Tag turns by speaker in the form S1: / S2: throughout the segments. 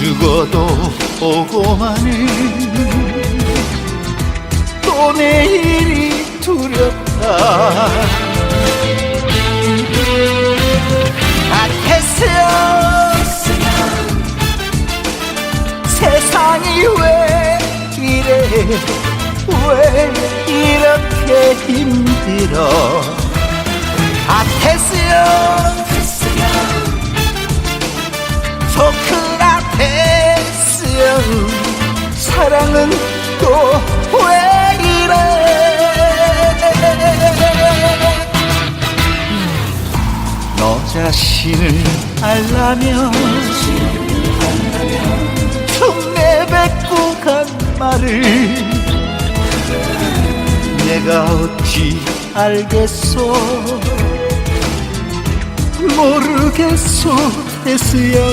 S1: 죽어도 오고마는 또 내일이 두렵다. 세상이 왜 이래? 왜 이렇게 힘들어? 아테스요 소크 사랑은 또 왜 이래? 너 자신을 알라면 좀 내뱉고 간 말을 내가 어찌 알겠소? 모르겠소 태수영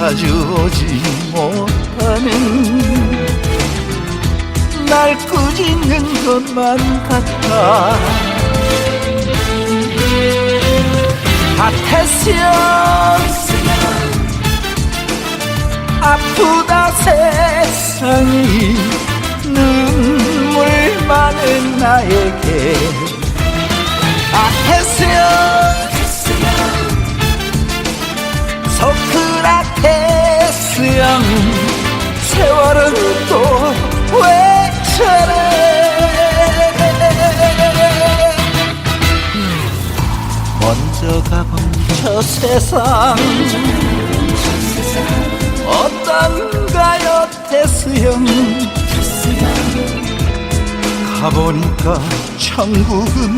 S1: 자주 오지 못하는 날 꾸짖는 것만 같아. 아테시언 아프다 세상이 눈물 많은 나에게 먼저 가본 저 세상 어떤가요 테스 형 가보니까 천국은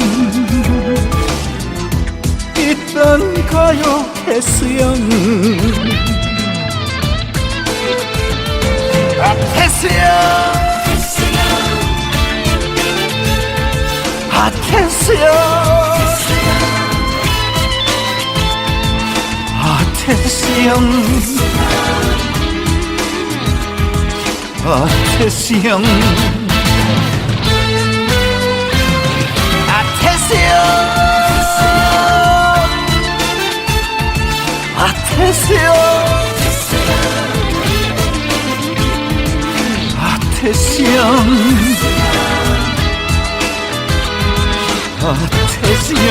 S1: 있던가요 테스 형 아, 테스 형 아, 테스 형. 아, 테스 형. 아, 테스 형. 아테스요 아테스요 아테스요